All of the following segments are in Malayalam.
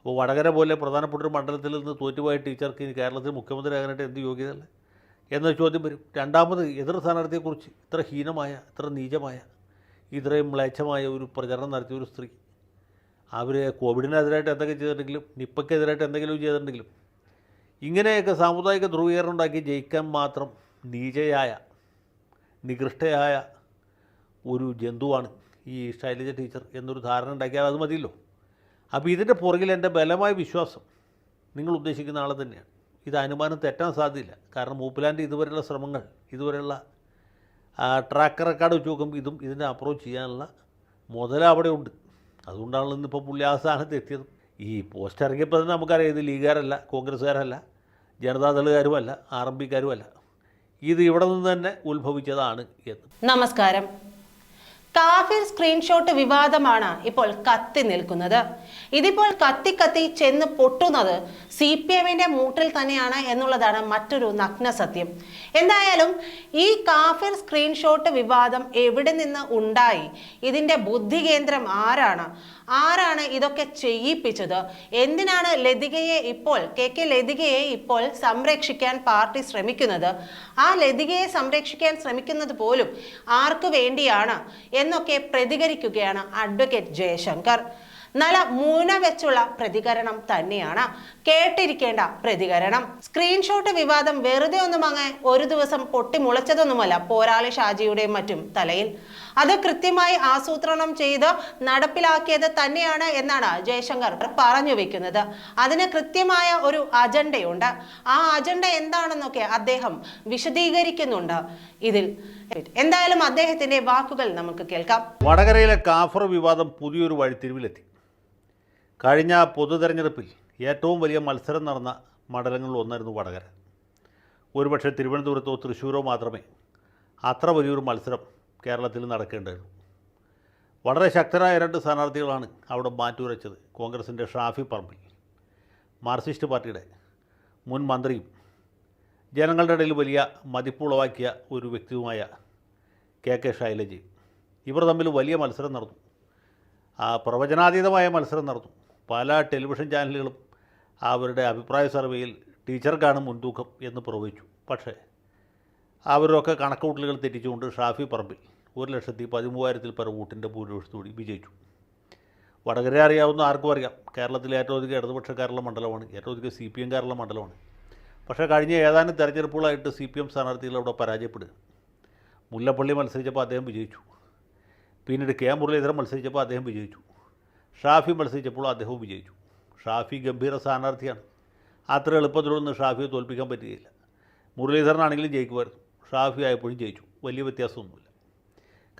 അപ്പോൾ വടകര പോലെ പ്രധാനപ്പെട്ട ഒരു മണ്ഡലത്തിൽ നിന്ന് തോറ്റുപോയ ടീച്ചർക്ക് ഇനി കേരളത്തിൽ മുഖ്യമന്ത്രിയാകാനായിട്ട് എന്ത് യോഗ്യതയല്ല? എന്ന ചോദ്യം വരും. രണ്ടാമത് എതിർ സ്ഥാനാർത്ഥിയെക്കുറിച്ച് ഇത്ര ഹീനമായ ഇത്ര നീചമായ ഇത്രയും മ്ലേച്ഛമായ ഒരു പ്രചരണം നടത്തിയ ഒരു സ്ത്രീ അവർ കോവിഡിനെതിരായിട്ട് എന്തൊക്കെ ചെയ്തിട്ടുണ്ടെങ്കിലും നിപ്പയ്ക്കെതിരായിട്ട് എന്തെങ്കിലും ചെയ്തിട്ടുണ്ടെങ്കിലും ഇങ്ങനെയൊക്കെ സാമുദായിക ധ്രുവീകരണം ഉണ്ടാക്കി ജയിക്കാൻ മാത്രം നീചയായ നികൃഷ്ടയായ ഒരു ജന്തുവാണ് ഈ ശൈലജ ടീച്ചർ എന്നൊരു ധാരണ ഉണ്ടാക്കിയാൽ അത് മതിയല്ലോ? അപ്പോൾ ഇതിന്റെ പുറകിൽ എന്റെ ബലമായ വിശ്വാസം നിങ്ങൾ ഉദ്ദേശിക്കുന്ന ആളെ തന്നെയാണ്. ഇത് അനുമാനം തെറ്റാൻ സാധ്യതയില്ല. കാരണം മൂപ്പിലാന്റെ ഇതുവരെയുള്ള ശ്രമങ്ങൾ ഇതുവരെയുള്ള ട്രാക്ക് റെക്കോർഡ് വെച്ച് നോക്കുമ്പോൾ ഇതും ഇതിനെ അപ്രോച്ച് ചെയ്യാനുള്ള മുതൽ അവിടെ ഉണ്ട്. അതുകൊണ്ടാണല്ലോ ഇന്നിപ്പോൾ പുള്ളി ആ സ്ഥാനത്ത് എത്തിയത്. ഈ പോസ്റ്റ് ഇറങ്ങിയപ്പോൾ തന്നെ നമുക്കറിയാം ഇത് ലീഗുകാരല്ല കോൺഗ്രസ്സുകാരല്ല ജനതാദളുകാരുമല്ല ആർ എം പിക്കാരുമല്ല ഇത് ഇവിടെ നിന്ന് തന്നെ ഉത്ഭവിച്ചതാണ് എന്ന്. നമസ്കാരം. കാഫിർ സ്ക്രീൻഷോട്ട് വിവാദമാണ് ഇപ്പോൾ കത്തി നിൽക്കുന്നത്. ഇതിപ്പോൾ കത്തി കത്തി ചെന്ന് പൊട്ടുന്നത് സി പി എമ്മിന്റെ മൂട്ടിൽ തന്നെയാണ് എന്നുള്ളതാണ് മറ്റൊരു നഗ്ന സത്യം. എന്തായാലും ഈ കാഫിർ സ്ക്രീൻഷോട്ട് വിവാദം എവിടെ നിന്ന് ഉണ്ടായി? ഇതിന്റെ ബുദ്ധി കേന്ദ്രം ആരാണ്? ആരാണ് ഇതൊക്കെ ചെയ്യിപ്പിച്ചത്? എന്തിനാണ് ലതികയെ ഇപ്പോൾ കെ കെ ലതികയെ ഇപ്പോൾ സംരക്ഷിക്കാൻ പാർട്ടി ശ്രമിക്കുന്നത്? ആ ലതികയെ സംരക്ഷിക്കാൻ ശ്രമിക്കുന്നത് പോലും ആർക്കു വേണ്ടിയാണ് എന്നൊക്കെ പ്രതികരിക്കുകയാണ് അഡ്വക്കേറ്റ് ജയശങ്കർ. നല്ല മൂന വെച്ചുള്ള പ്രതികരണം തന്നെയാണ്. കേട്ടിരിക്കേണ്ട പ്രതികരണം. സ്ക്രീൻഷോട്ട് വിവാദം വെറുതെ ഒന്നും അങ്ങ് ഒരു ദിവസം പൊട്ടിമുളച്ചതൊന്നുമല്ല പോരാളി ഷാജിയുടെയും മറ്റും തലയിൽ. അത് കൃത്യമായി ആസൂത്രണം ചെയ്ത് നടപ്പിലാക്കിയത് തന്നെയാണ് എന്നാണ് ജയശങ്കർ പറഞ്ഞു വെക്കുന്നത്. അതിന് കൃത്യമായ ഒരു അജണ്ടയുണ്ട്. ആ അജണ്ട എന്താണെന്നൊക്കെ അദ്ദേഹം വിശദീകരിക്കുന്നുണ്ട്. ഇതിൽ എന്തായാലും അദ്ദേഹത്തിന്റെ വാക്കുകൾ നമുക്ക് കേൾക്കാം. വടകരയിലെ കാഫർ വിവാദം പുതിയൊരു വഴിത്തിരിവിലെത്തി. കഴിഞ്ഞ പൊതു തെരഞ്ഞെടുപ്പിൽ ഏറ്റവും വലിയ മത്സരം നടന്ന മണ്ഡലങ്ങളിൽ ഒന്നായിരുന്നു വടകര. ഒരുപക്ഷെ തിരുവനന്തപുരത്തോ തൃശ്ശൂരോ മാത്രമേ അത്ര വലിയൊരു മത്സരം കേരളത്തിൽ നടക്കേണ്ടതുള്ളൂ വളരെ ശക്തരായ രണ്ട് സ്ഥാനാർത്ഥികളാണ് അവിടെ മാറ്റുരച്ചത് കോൺഗ്രസിന്റെ ഷാഫി പറമ്പിൽ. മാർക്സിസ്റ്റ് പാർട്ടിയുടെ മുൻ മന്ത്രിയും ജനങ്ങളുടെ ഇടയിൽ വലിയ മതിപ്പുളവാക്കിയ ഒരു വ്യക്തിയുമായ കെ കെ ശൈലജയും ഇവർ തമ്മിൽ വലിയ മത്സരം നടന്നു. പ്രവചനാതീതമായ മത്സരം നടന്നു. പല ടെലിവിഷൻ ചാനലുകളും അവരുടെ അഭിപ്രായ സർവേയിൽ ടീച്ചർക്കാണ് മുൻതൂക്കം എന്ന് പ്രവചിച്ചു പക്ഷേ അവരൊക്കെ കണക്കുകൂട്ടലുകൾ തെറ്റിച്ചുകൊണ്ട് ഷാഫി പറമ്പിൽ ഒരു ലക്ഷത്തി പതിമൂവായിരത്തിൽ പര വോട്ടിന്റെ ഭൂരിപക്ഷത്തോടി വിജയിച്ചു. വടകര അറിയാവുന്ന ആർക്കും അറിയാം. കേരളത്തിലെ ഏറ്റവും അധികം ഇടതുപക്ഷക്കാരുള്ള മണ്ഡലമാണ്. ഏറ്റവും അധികം സി പി എംകാരുള്ള മണ്ഡലമാണ്. പക്ഷേ കഴിഞ്ഞ ഏതാനും തെരഞ്ഞെടുപ്പുകളായിട്ട് സി പി എം സ്ഥാനാർത്ഥികൾ അവിടെ പരാജയപ്പെടുക മുല്ലപ്പള്ളി മത്സരിച്ചപ്പോൾ അദ്ദേഹം വിജയിച്ചു. പിന്നീട് കെ മുരളീധരൻ മത്സരിച്ചപ്പോൾ അദ്ദേഹം വിജയിച്ചു. ഷാഫി മത്സരിച്ചപ്പോൾ അദ്ദേഹവും വിജയിച്ചു. ഷാഫി ഗംഭീര സ്ഥാനാർത്ഥിയാണ്. അത്ര എളുപ്പത്തിലൊന്നും ഷാഫിയെ തോൽപ്പിക്കാൻ പറ്റുകയില്ല. മുരളീധരനാണെങ്കിലും ജയിക്കുമായിരുന്നു. ഷാഫി ആയപ്പോഴും ജയിച്ചു. വലിയ വ്യത്യാസമൊന്നുമില്ല.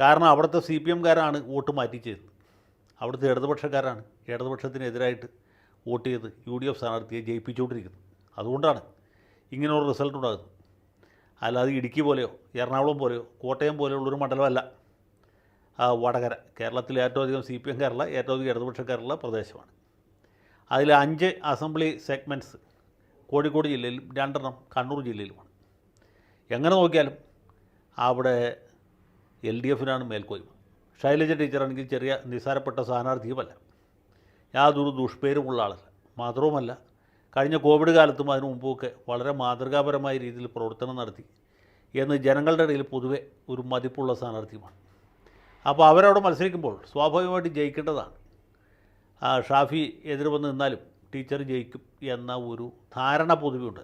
കാരണം അവിടുത്തെ സി പി എംകാരാണ് വോട്ട് മാറ്റി ചെയ്തത് അവിടുത്തെ ഇടതുപക്ഷക്കാരാണ് ഇടതുപക്ഷത്തിനെതിരായിട്ട് വോട്ട് ചെയ്ത് യു ഡി എഫ് സ്ഥാനാർത്ഥിയെ ജയിപ്പിച്ചുകൊണ്ടിരിക്കുന്നത്. അതുകൊണ്ടാണ് ഇങ്ങനെയുള്ള റിസൾട്ട് ഉണ്ടാകുന്നത്. അല്ലാതെ ഇടുക്കി പോലെയോ എറണാകുളം പോലെയോ കോട്ടയം പോലെയുള്ളൊരു മണ്ഡലമല്ല വടകര. കേരളത്തിലെ ഏറ്റവും അധികം സി പി എം കേരള ഏറ്റവും അധികം ഇടതുപക്ഷക്കാരുള്ള പ്രദേശമാണ്. അതിൽ അഞ്ച് അസംബ്ലി സെഗ്മെന്റ്സ് കോഴിക്കോട് ജില്ലയിലും രണ്ടെണ്ണം കണ്ണൂർ ജില്ലയിലുമാണ്. എങ്ങനെ നോക്കിയാലും അവിടെ എൽ ഡി എഫിനാണ് മേൽക്കോയ്മ. ശൈലജ ടീച്ചറാണെങ്കിൽ ചെറിയ നിസ്സാരപ്പെട്ട സ്ഥാനാർത്ഥിയുമല്ല. യാതൊരു ദുഷ്പേരുമുള്ള ആളല്ല. മാത്രവുമല്ല കഴിഞ്ഞ കോവിഡ് കാലത്തും അതിനു മുമ്പുമൊക്കെ വളരെ മാതൃകാപരമായ രീതിയിൽ പ്രവർത്തനം നടത്തി. എന്ന് ജനങ്ങളുടെ ഇടയിൽ പൊതുവെ ഒരു മതിപ്പുള്ള സ്ഥാനാർത്ഥിയുമാണ്. അപ്പോൾ അവരവിടെ മത്സരിക്കുമ്പോൾ സ്വാഭാവികമായിട്ട് ജയിക്കേണ്ടതാണ്. ഷാഫി എതിർ വന്ന് നിന്നാലും ടീച്ചർ ജയിക്കും എന്ന ഒരു ധാരണ പൊതുവെയുണ്ട്.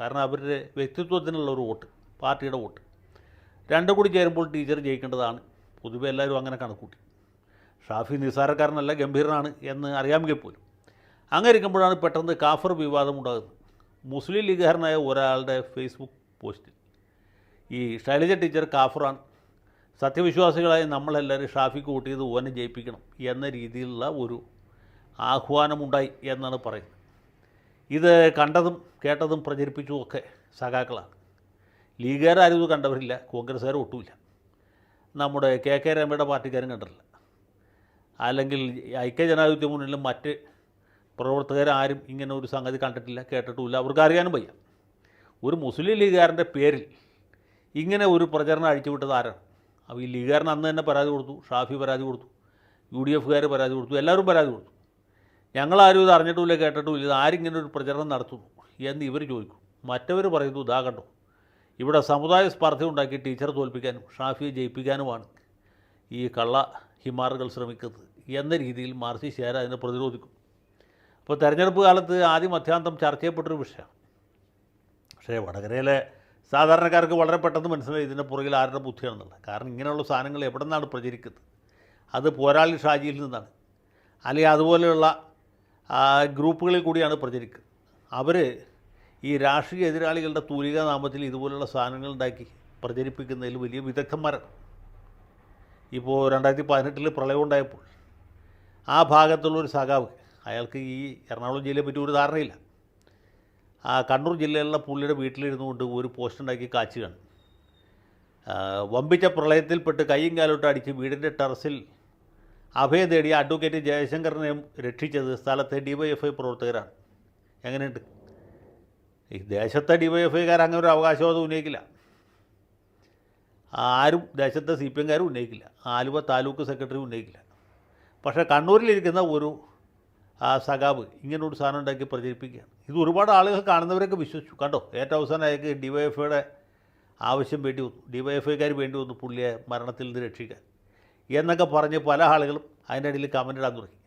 കാരണം അവരുടെ വ്യക്തിത്വത്തിനുള്ള ഒരു വോട്ട് പാർട്ടിയുടെ വോട്ട്. രണ്ടും കൂടി ചേരുമ്പോൾ ടീച്ചർ ജയിക്കേണ്ടതാണ്. പൊതുവെ എല്ലാവരും അങ്ങനെ കണക്കൂട്ടി. ഷാഫി നിസ്സാരക്കാരനല്ല ഗംഭീരനാണ് എന്ന് അറിയാമെങ്കിൽ പോലും. അങ്ങനെ ഇരിക്കുമ്പോഴാണ് പെട്ടെന്ന് കാഫർ വിവാദം ഉണ്ടാകുന്നത്. മുസ്ലിം ലീഗുകാരനായ ഒരാളുടെ ഫേസ്ബുക്ക് പോസ്റ്റിൽ. ഈ ശൈലജ ടീച്ചർ കാഫറാണ്. സത്യവിശ്വാസികളായ നമ്മളെല്ലാവരും ഷാഫിക്ക് കൂട്ടിയത് ഓനെ ജയിപ്പിക്കണം എന്ന രീതിയിലുള്ള ഒരു ആഹ്വാനമുണ്ടായി എന്നാണ് പറയുന്നത്. ഇത് കണ്ടതും കേട്ടതും പ്രചരിപ്പിച്ചും ഒക്കെ സഖാക്കളാണ്. ലീഗുകാരും ഇത് കണ്ടവരില്ല കോൺഗ്രസ്സുകാരും ഒട്ടുമില്ല. നമ്മുടെ കെ കെ രമയുടെ പാർട്ടിക്കാരും കണ്ടിട്ടില്ല. അല്ലെങ്കിൽ ഐക്യജനാധിപത്യ മുന്നിലും മറ്റ് പ്രവർത്തകരാരും ഇങ്ങനെ ഒരു സംഗതി കണ്ടിട്ടില്ല കേട്ടിട്ടുമില്ല. അവർക്ക് അറിയാനും വയ്യ. ഒരു മുസ്ലിം ലീഗുകാരന്റെ പേരിൽ ഇങ്ങനെ ഒരു പ്രചരണം അഴിച്ചുവിട്ടത് ആരാണ്? അപ്പോൾ ഈ ലീഗുകാരൻ അന്ന് തന്നെ പരാതി കൊടുത്തു ഷാഫി പരാതി കൊടുത്തു യു ഡി എഫുകാർ പരാതി കൊടുത്തു എല്ലാവരും പരാതി കൊടുത്തു. ഞങ്ങളാരും ഇത് അറിഞ്ഞിട്ടുമില്ല കേട്ടിട്ടുമില്ല ഇത് ആരിങ്ങനെ ഒരു പ്രചരണം നടത്തുന്നു എന്ന് ഇവർ ചോദിക്കും. മറ്റവർ പറയുന്നു ഇതാ കണ്ടോ ഇവിടെ സമുദായ സ്പർദ്ധ ഉണ്ടാക്കി ടീച്ചർ തോൽപ്പിക്കാനും ഷാഫിയെ ജയിപ്പിക്കാനുമാണ് ഈ കള്ള ഹിമാറുകൾ ശ്രമിക്കുന്നത് എന്ന രീതിയിൽ മാർസി ഷേർ അതിനെ പ്രതിരോധിക്കും. അപ്പോൾ തെരഞ്ഞെടുപ്പ് കാലത്ത് ആദ്യം അത്യാന്തം ചർച്ച ചെയ്യപ്പെട്ടൊരു വിഷയമാണ് പക്ഷേ വടകരയിലെ സാധാരണക്കാർക്ക് വളരെ പെട്ടെന്ന് മനസ്സിലായി ഇതിന്റെ പുറകിൽ ആരുടെ ബുദ്ധിയാണെന്നുള്ളത്. കാരണം ഇങ്ങനെയുള്ള സാധനങ്ങൾ എവിടെ നിന്നാണ് പ്രചരിക്കുന്നത്? അത് പോരാളി ഷാജിയിൽ നിന്നാണ്. അല്ലെങ്കിൽ അതുപോലെയുള്ള ഗ്രൂപ്പുകളിൽ കൂടിയാണ് പ്രചരിക്കുന്നത്. അവർ ഈ രാഷ്ട്രീയ എതിരാളികളുടെ തൂലിക നാമത്തിൽ ഇതുപോലുള്ള സാധനങ്ങൾ ഉണ്ടാക്കി പ്രചരിപ്പിക്കുന്നതിൽ വലിയ വിദഗ്ധന്മാരാണ്. ഇപ്പോൾ രണ്ടായിരത്തി പതിനെട്ടിൽ പ്രളയം ഉണ്ടായപ്പോൾ ആ ഭാഗത്തുള്ളൊരു സഖാവ് അയാൾക്ക് ഈ എറണാകുളം ജില്ലയെ പറ്റി ഒരു ധാരണയില്ല. ആ കണ്ണൂർ ജില്ലയിലുള്ള പുള്ളിയുടെ വീട്ടിലിരുന്നു കൊണ്ട് ഒരു പോസ്റ്റ് ഉണ്ടാക്കി കാച്ചുകയാണ് വമ്പിച്ച പ്രളയത്തിൽപ്പെട്ട് കൈയും കാലോട്ട് അടിച്ച് വീടിന്റെ ടെറസിൽ അഭയം തേടിയ അഡ്വക്കേറ്റ് ജയശങ്കറിനെ രക്ഷിച്ചത് സ്ഥലത്തെ ഡിവൈഎഫ്ഐ പ്രവർത്തകരാണ്. എങ്ങനെയുണ്ട്? ഈ ദേശത്തെ ഡിവൈഎഫ്ഐക്കാർ അങ്ങനെ ഒരു അവകാശവാദം ഉന്നയിക്കില്ല. ആരും ദേശത്തെ സി പി എംകാരും ഉന്നയിക്കില്ല. ആലുവ താലൂക്ക് സെക്രട്ടറി ഉന്നയിക്കില്ല. പക്ഷേ കണ്ണൂരിലിരിക്കുന്ന ഒരു സഖാവ് ഇങ്ങനൊരു സാധനം ഉണ്ടാക്കി പ്രചരിപ്പിക്കുകയാണ്. ഇത് ഒരുപാട് ആളുകൾ കാണുന്നവരൊക്കെ വിശ്വസിച്ചു. കണ്ടോ? ഏറ്റവും അവസാനം അയാൾക്ക് ഡി വൈ എഫ് ഐയുടെ ആവശ്യം വേണ്ടി വന്നു. ഡി വൈ എഫ് ഐക്കാർ വേണ്ടി വന്നു പുള്ളിയെ മരണത്തിൽ നിന്ന് രക്ഷിക്കാൻ. എന്നൊക്കെ പറഞ്ഞ് പല ആളുകളും അതിന്റെ ഇടയിൽ കമന്റ് ഇടാൻ തുടങ്ങി.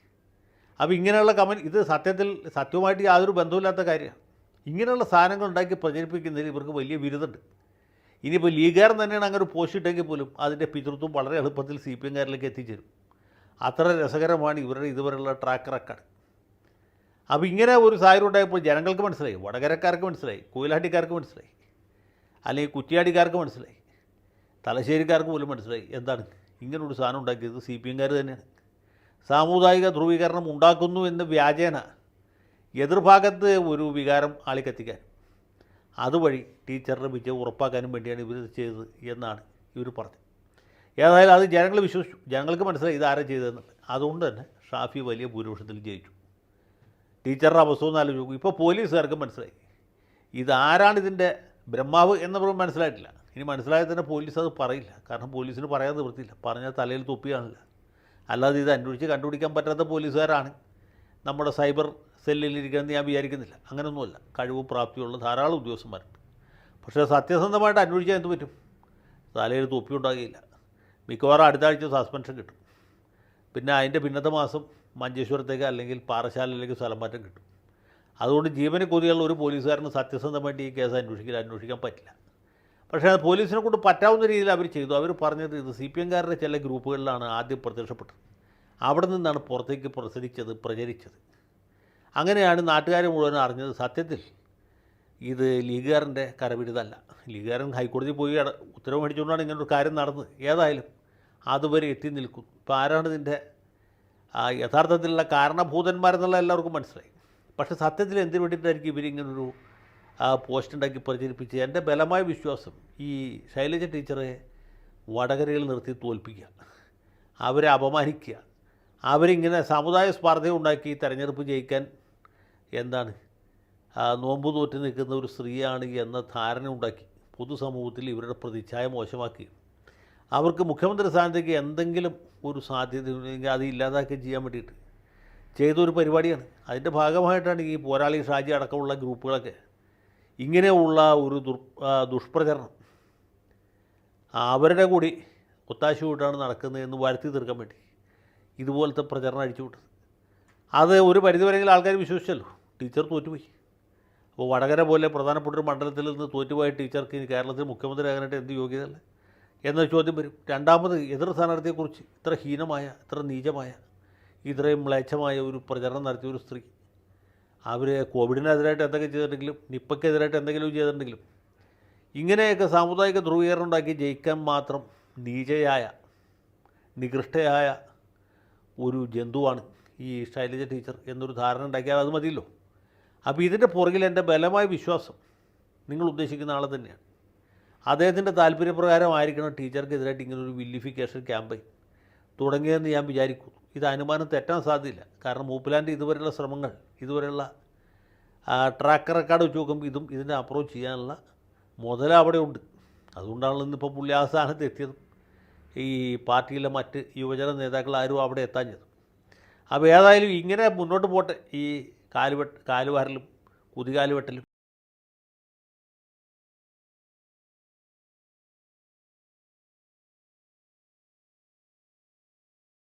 അപ്പോൾ ഇങ്ങനെയുള്ള കമന്റ് ഇത് സത്യത്തിൽ സത്യവുമായിട്ട് യാതൊരു ബന്ധമില്ലാത്ത കാര്യമാണ്. ഇങ്ങനെയുള്ള സാധനങ്ങൾ ഉണ്ടാക്കി പ്രചരിപ്പിക്കുന്നതിൽ ഇവർക്ക് വലിയ ബിരുദമുണ്ട് ഇനിയിപ്പോൾ ലീഗുകാരൻ തന്നെയാണ് അങ്ങനെ ഒരു പോസ്റ്റ് ഇട്ടെങ്കിൽ പോലും അതിന്റെ പിതൃത്വം വളരെ എളുപ്പത്തിൽ സി പി എംകാരിലേക്ക് എത്തിച്ചേരും. അത്ര രസകരമാണ് ഇവരുടെ ഇതുവരെയുള്ള ട്രാക്ക് റെക്കോർഡ് അപ്പോൾ ഇങ്ങനെ ഒരു സാഹചര്യം ഉണ്ടായപ്പോൾ ജനങ്ങൾക്ക് മനസ്സിലായി വടകരക്കാർക്ക് മനസ്സിലായി കുയിലാട്ടിക്കാർക്ക് മനസ്സിലായി അല്ലെങ്കിൽ കുറ്റിയാടിക്കാർക്ക് മനസ്സിലായി തലശ്ശേരിക്കാർക്ക് പോലും മനസ്സിലായി. എന്താണ്? ഇങ്ങനൊരു സാധനം ഉണ്ടാക്കിയത് സി പി എംകാർ തന്നെയാണ്. സാമുദായിക ധ്രുവീകരണം ഉണ്ടാക്കുന്നു എന്ന വ്യാജേന എതിർഭാഗത്ത് ഒരു വികാരം ആളിക്കത്തിക്കാൻ. അതുവഴി ടീച്ചറുടെ വിജയം ഉറപ്പാക്കാനും വേണ്ടിയാണ് ഇവർ ചെയ്തത് എന്നാണ് ഇവർ പറഞ്ഞത്. ഏതായാലും അത് ജനങ്ങൾ വിശ്വസിച്ചു. ജനങ്ങൾക്ക് മനസ്സിലായി ഇതാരാ ചെയ്തതെന്നുള്ളത്. അതുകൊണ്ട് തന്നെ ഷാഫി വലിയ ഭൂരിപക്ഷത്തിൽ ജയിച്ചു. ടീച്ചറുടെ അവസ്ഥ ഒന്ന് ആലോചിച്ചു ഇപ്പോൾ പോലീസുകാർക്ക് മനസ്സിലായി. ഇതാരാണ് ഇതിന്റെ ബ്രഹ്മാവ് എന്നവരും മനസ്സിലായിട്ടില്ല. ഇനി മനസ്സിലായാൽ തന്നെ പോലീസ് അത് പറയില്ല. കാരണം പോലീസിന് പറയാൻ നിവൃത്തിയില്ല. പറഞ്ഞാൽ തലയിൽ തൊപ്പിയാണില്ല. അല്ലാതെ ഇത് അന്വേഷിച്ച് കണ്ടുപിടിക്കാൻ പറ്റാത്ത പോലീസുകാരാണ്. നമ്മുടെ സൈബർ സെല്ലിലിരിക്കുന്നത് ഞാൻ വിചാരിക്കുന്നില്ല. അങ്ങനെയൊന്നുമല്ല. കഴിവും പ്രാപ്തിയുള്ള ധാരാളം ഉദ്യോഗസ്ഥന്മാരുണ്ട്. പക്ഷേ സത്യസന്ധമായിട്ട് അന്വേഷിച്ചാൽ എന്ത് പറ്റും? തലയിൽ തൊപ്പി ഉണ്ടാകുകയില്ല മിക്കവാറും അടുത്ത ആഴ്ച സസ്പെൻഷൻ കിട്ടും. പിന്നെ അതിന്റെ പിന്നത്തെ മാസം മഞ്ചേശ്വരത്തേക്ക് അല്ലെങ്കിൽ പാറശാലയിലേക്ക് സ്ഥലം മാറ്റം കിട്ടും. അതുകൊണ്ട് ജീവന് കൊതിയുള്ള ഒരു പോലീസുകാരന് സത്യസന്ധമായിട്ട് ഈ കേസ് അന്വേഷിക്കാൻ അന്വേഷിക്കാൻ പറ്റില്ല. പക്ഷേ അത് പോലീസിനെ കൊണ്ട് പറ്റാവുന്ന രീതിയിൽ അവർ ചെയ്തു. അവർ പറഞ്ഞത് ഇത് സി പി എംകാരുടെ ചില ഗ്രൂപ്പുകളിലാണ് ആദ്യം പ്രത്യക്ഷപ്പെട്ടത്. അവിടെ നിന്നാണ് പുറത്തേക്ക് പ്രസരിച്ചത് പ്രചരിച്ചത്. അങ്ങനെയാണ് നാട്ടുകാർ മുഴുവൻ അറിഞ്ഞത് സത്യത്തിൽ ഇത് ലീഗുകാരന്റെ കരവിരുതല്ല ലീഗുകാരൻ ഹൈക്കോടതി പോയി ഉത്തരവ് മേടിച്ചുകൊണ്ടാണ് ഇങ്ങനൊരു കാര്യം നടന്നത്. ഏതായാലും അതുവരെ എത്തി നിൽക്കും. ഇപ്പോൾ ആരാണ് ഇതിന്റെ യഥാർത്ഥത്തിലുള്ള കാരണഭൂതന്മാരെന്നുള്ള എല്ലാവർക്കും മനസ്സിലായി. പക്ഷേ സത്യത്തിൽ എന്തിനു വേണ്ടിയിട്ടായിരിക്കും ഇവരിങ്ങനൊരു പോസ്റ്റ് ഉണ്ടാക്കി പ്രചരിപ്പിച്ച് എന്റെ ബലമായ വിശ്വാസം ഈ ശൈലജ ടീച്ചറെ വടകരയിൽ നിർത്തി തോൽപ്പിക്കുക അവരെ അപമാനിക്കുക അവരിങ്ങനെ സമുദായ സ്പർദ്ധ ഉണ്ടാക്കി തെരഞ്ഞെടുപ്പ് ജയിക്കാൻ എന്താണ് നോമ്പ് തോറ്റ് നിൽക്കുന്ന ഒരു സ്ത്രീയാണ് എന്ന ധാരണ ഉണ്ടാക്കി പൊതുസമൂഹത്തിൽ ഇവരുടെ പ്രതിച്ഛായ മോശമാക്കി. അവർക്ക് മുഖ്യമന്ത്രി സ്ഥാനത്തേക്ക് എന്തെങ്കിലും ഒരു സാധ്യത ഉണ്ടെങ്കിൽ അത് ഇല്ലാതാക്കി ചെയ്യാൻ വേണ്ടിയിട്ട് ചെയ്തൊരു പരിപാടിയാണ്. അതിന്റെ ഭാഗമായിട്ടാണ് ഈ പോരാളി ഷാജി അടക്കമുള്ള ഗ്രൂപ്പുകളൊക്കെ ഇങ്ങനെയുള്ള ഒരു ദുർ ദുഷ്പ്രചരണം അവരുടെ കൂടി ഒത്താശയോട്ടാണ് നടക്കുന്നത് എന്ന് വരുത്തി തീർക്കാൻ വേണ്ടി ഇതുപോലത്തെ പ്രചരണം അടിച്ചുവിട്ടത് അത് ഒരു പരിധിവരെങ്കിലും ആൾക്കാർ വിശ്വസിച്ചല്ലോ. ടീച്ചർ തോറ്റുപോയി. അപ്പോൾ വടകര പോലെ പ്രധാനപ്പെട്ട ഒരു മണ്ഡലത്തിൽ നിന്ന് തോറ്റുപോയ ടീച്ചർക്ക് ഇനി കേരളത്തിൽ മുഖ്യമന്ത്രി ആകാനായിട്ട് എന്ത് യോഗ്യതയല്ല? എന്നൊരു ചോദ്യം വരും. രണ്ടാമത് എതിർ സ്ഥാനാർത്ഥിയെക്കുറിച്ച് ഇത്ര ഹീനമായ ഇത്ര നീചമായ ഇത്രയും മ്ലേച്ഛമായ ഒരു പ്രചരണം നടത്തിയ ഒരു സ്ത്രീ. അവർ കോവിഡിനെതിരായിട്ട് എന്തൊക്കെ ചെയ്തിട്ടുണ്ടെങ്കിലും നിപ്പയ്ക്കെതിരായിട്ട് എന്തെങ്കിലും ചെയ്തിട്ടുണ്ടെങ്കിലും ഇങ്ങനെയൊക്കെ സാമുദായിക ധ്രുവീകരണം ഉണ്ടാക്കി ജയിക്കാൻ മാത്രം നീചയായ നികൃഷ്ടയായ ഒരു ജന്തുവാണ് ഈ ശൈലജ ടീച്ചർ എന്നൊരു ധാരണ ഉണ്ടാക്കിയാൽ അത് മതിയല്ലോ. അപ്പോൾ ഇതിന്റെ പുറകിൽ എന്റെ ബലമായ വിശ്വാസം നിങ്ങൾ ഉദ്ദേശിക്കുന്ന ആളെ തന്നെയാണ്. അദ്ദേഹത്തിന്റെ താല്പര്യപ്രകാരമായിരിക്കണം ടീച്ചർക്കെതിരായിട്ട് ഇങ്ങനൊരു വില്ലിഫിക്കേഷൻ ക്യാമ്പയിൻ തുടങ്ങിയതെന്ന് ഞാൻ വിചാരിക്കുന്നു. ഇത് അനുമാനം തെറ്റാൻ സാധ്യതയില്ല. കാരണം മൂപ്പിലാന്റെ ഇതുവരെയുള്ള ശ്രമങ്ങൾ ഇതുവരെയുള്ള ട്രാക്ക് റെക്കോർഡ് വെച്ച് നോക്കുമ്പോൾ ഇതും ഇതിനെ അപ്രോച്ച് ചെയ്യാനുള്ള മുതൽ അവിടെ ഉണ്ട് അതുകൊണ്ടാണല്ലോ ഇന്നിപ്പോൾ പുള്ളി ആ സ്ഥാനത്ത് എത്തിയത്. ഈ പാർട്ടിയിലെ മറ്റ് യുവജന നേതാക്കൾ ആരും അവിടെ എത്താഞ്ഞത്. അപ്പോൾ ഏതായാലും ഇങ്ങനെ മുന്നോട്ട് പോട്ടെ. ഈ കാലുവെട്ട് കാലുവാരലും കുതികാലുവെട്ടലും.